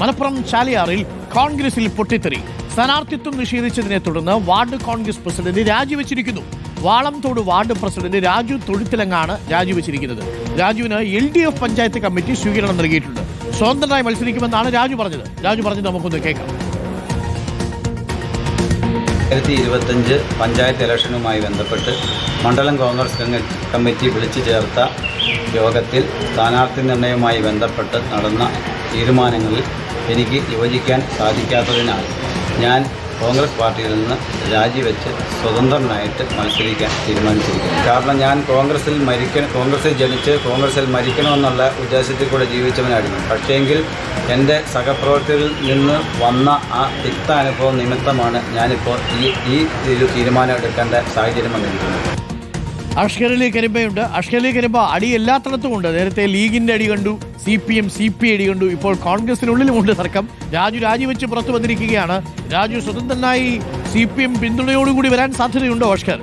മലപ്പുറം ചാലിയാറിൽ കോൺഗ്രസിൽ പൊട്ടിത്തെറി. സ്ഥാനാർത്ഥിത്വം നിഷേധിച്ചതിനെ തുടർന്ന് വാർഡ് കോൺഗ്രസ് പ്രസിഡന്റ് രാജിവെച്ചിരിക്കുന്നു. വാളംതോട് വാർഡ് പ്രസിഡന്റ് രാജു തൊഴുത്തിലങ്ങാണ് രാജിവെച്ചിരിക്കുന്നത്. രാജുവിന് L D F panchayat committee സ്വീകരണം നൽകിയിട്ടുണ്ട്. സ്വതന്ത്രനായി മത്സരിക്കുമെന്നാണ് രാജു പറഞ്ഞത്. രാജു പറഞ്ഞത് നമുക്കൊന്ന് കേൾക്കാം. രണ്ടായിരത്തി ഇരുപത്തഞ്ച് പഞ്ചായത്ത് ഇലക്ഷനുമായി ബന്ധപ്പെട്ട് മണ്ഡലം കോൺഗ്രസ് കമ്മിറ്റി വിളിച്ചു ചേർത്ത യോഗത്തിൽ സ്ഥാനാർത്ഥി നിർണയവുമായി ബന്ധപ്പെട്ട് നടന്ന തീരുമാനങ്ങളിൽ എനിക്ക് യോജിക്കാൻ സാധിക്കാത്തതിനാൽ ഞാൻ കോൺഗ്രസ് പാർട്ടിയിൽ നിന്ന് രാജിവെച്ച് സ്വതന്ത്രനായിട്ട് മത്സരിക്കാൻ തീരുമാനിച്ചിരിക്കുന്നു. കാരണം ഞാൻ കോൺഗ്രസിൽ മരിക്കണം കോൺഗ്രസിൽ ജനിച്ച് കോൺഗ്രസിൽ മരിക്കണമെന്നുള്ള ഉദ്ദേശത്തിൽ കൂടെ ജീവിച്ചവനായിരുന്നു. പക്ഷേങ്കിൽ എന്റെ സഹപ്രവർത്തകരിൽ നിന്ന് വന്ന ആ തിക്ത അനുഭവം നിമിത്തമാണ് ഞാനിപ്പോൾ ഈ ഈ ഒരു തീരുമാനം എടുക്കേണ്ട സാഹചര്യം വന്നിരിക്കുന്നത്. അഷ്കരലി കരിമ്പയുണ്ട് അഷ്കരലി കരിമ്പ അടി എല്ലാത്തിടത്തും ഉണ്ട്. നേരത്തെ ലീഗിന്റെ അടി കണ്ടു C P M C P അടി കണ്ടു. ഇപ്പോൾ കോൺഗ്രസിനുള്ളിലുമുണ്ട് തർക്കം. രാജു രാജിവെച്ച് പുറത്തു വന്നിരിക്കുകയാണ്. രാജു സ്വതന്ത്രനായി സി പി എം പിന്തുണയോടുകൂടി വരാൻ സാധ്യതയുണ്ടോ അഷ്കർ?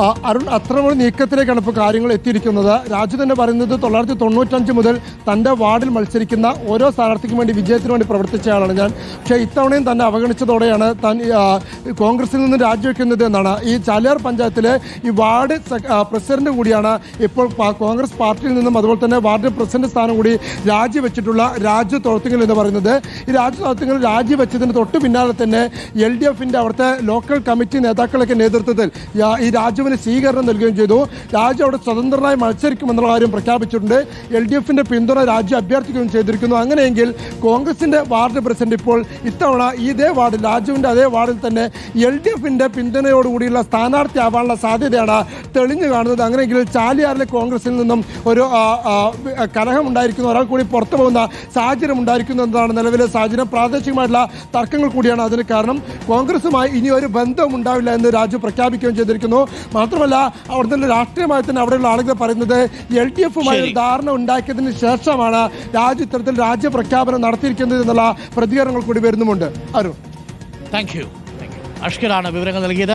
അരുൺ അത്തരമൊരു നീക്കത്തിലേക്കാണ് ഇപ്പോൾ കാര്യങ്ങൾ എത്തിയിരിക്കുന്നത്. രാജു തന്നെ പറയുന്നത് തൊള്ളായിരത്തി തൊണ്ണൂറ്റഞ്ച് മുതൽ തന്റെ വാർഡിൽ മത്സരിക്കുന്ന ഓരോ സ്ഥാനാർത്ഥിക്കും വേണ്ടി വിജയത്തിന് വേണ്ടി പ്രവർത്തിച്ച ആളാണ് ഞാൻ. പക്ഷേ ഇത്തവണയും തന്നെ അവഗണിച്ചതോടെയാണ് താൻ കോൺഗ്രസിൽ നിന്ന് രാജിവെക്കുന്നത് എന്നാണ്. ഈ ചാലിയാർ പഞ്ചായത്തിലെ ഈ വാർഡ് പ്രസിഡന്റ് കൂടിയാണ് ഇപ്പോൾ കോൺഗ്രസ് പാർട്ടിയിൽ നിന്നും അതുപോലെ തന്നെ വാർഡ് പ്രസിഡന്റ് സ്ഥാനം കൂടി രാജിവെച്ചിട്ടുള്ള രാജു തോർത്തിങ്ങൽ എന്ന് പറയുന്നത്. ഈ രാജു തോർത്തിങ്ങൽ രാജിവെച്ചതിന് തൊട്ട് പിന്നാലെ തന്നെ എൽ ഡി എഫിന്റെ അവിടുത്തെ ലോക്കൽ കമ്മിറ്റി നേതാക്കളൊക്കെ നേതൃത്വത്തിൽ ഈ ഈ രാജുവിന് സ്വീകരണം നൽകുകയും ചെയ്തു. രാജു അവിടെ സ്വതന്ത്രമായി മത്സരിക്കുമെന്നുള്ള കാര്യം പ്രഖ്യാപിച്ചിട്ടുണ്ട്. എൽ ഡി എഫിന്റെ പിന്തുണ രാജു അഭ്യർത്ഥിക്കുകയും ചെയ്തിരിക്കുന്നു. അങ്ങനെയെങ്കിൽ കോൺഗ്രസിന്റെ വാർഡ് പ്രസിഡന്റ് ഇപ്പോൾ ഇത്തവണ ഇതേ വാർഡിൽ രാജുവിന്റെ അതേ വാർഡിൽ തന്നെ എൽ ഡി എഫിന്റെ പിന്തുണയോടുകൂടിയുള്ള സ്ഥാനാർത്ഥി ആവാനുള്ള സാധ്യതയാണ് തെളിഞ്ഞു കാണുന്നത്. അങ്ങനെയെങ്കിൽ ചാലിയാറിലെ കോൺഗ്രസിൽ നിന്നും ഒരു കലഹം ഉണ്ടായിരിക്കുന്നു. ഒരാൾ കൂടി പുറത്തു പോകുന്ന സാഹചര്യം ഉണ്ടായിരിക്കുന്നു എന്നതാണ് നിലവിലെ സാഹചര്യം. പ്രാദേശികമായിട്ടുള്ള തർക്കങ്ങൾ കൂടിയാണ് അതിന് കാരണം. കോൺഗ്രസുമായി ഇനി ഒരു ബന്ധവും ഉണ്ടാവില്ല എന്ന് രാജു പ്രഖ്യാപിക്കുകയും ചെയ്തിരിക്കുന്നു. മാത്രമല്ല അവിടുത്തെ രാഷ്ട്രീയമായി തന്നെ അവിടെയുള്ള ആളുകൾ പറയുന്നത് എൽ ഡി എഫുമായി ഒരു ധാരണ ഉണ്ടാക്കിയതിന് ശേഷമാണ് രാജ്യ ഇത്തരത്തിൽ രാജ്യപ്രഖ്യാപനം നടത്തിയിരിക്കുന്നത് എന്നുള്ള പ്രതികരണങ്ങൾ കൂടി വരുന്നുമുണ്ട്. അരുൺ. താങ്ക് യു അഷ്കരാണ് വിവരങ്ങൾ നൽകിയത്.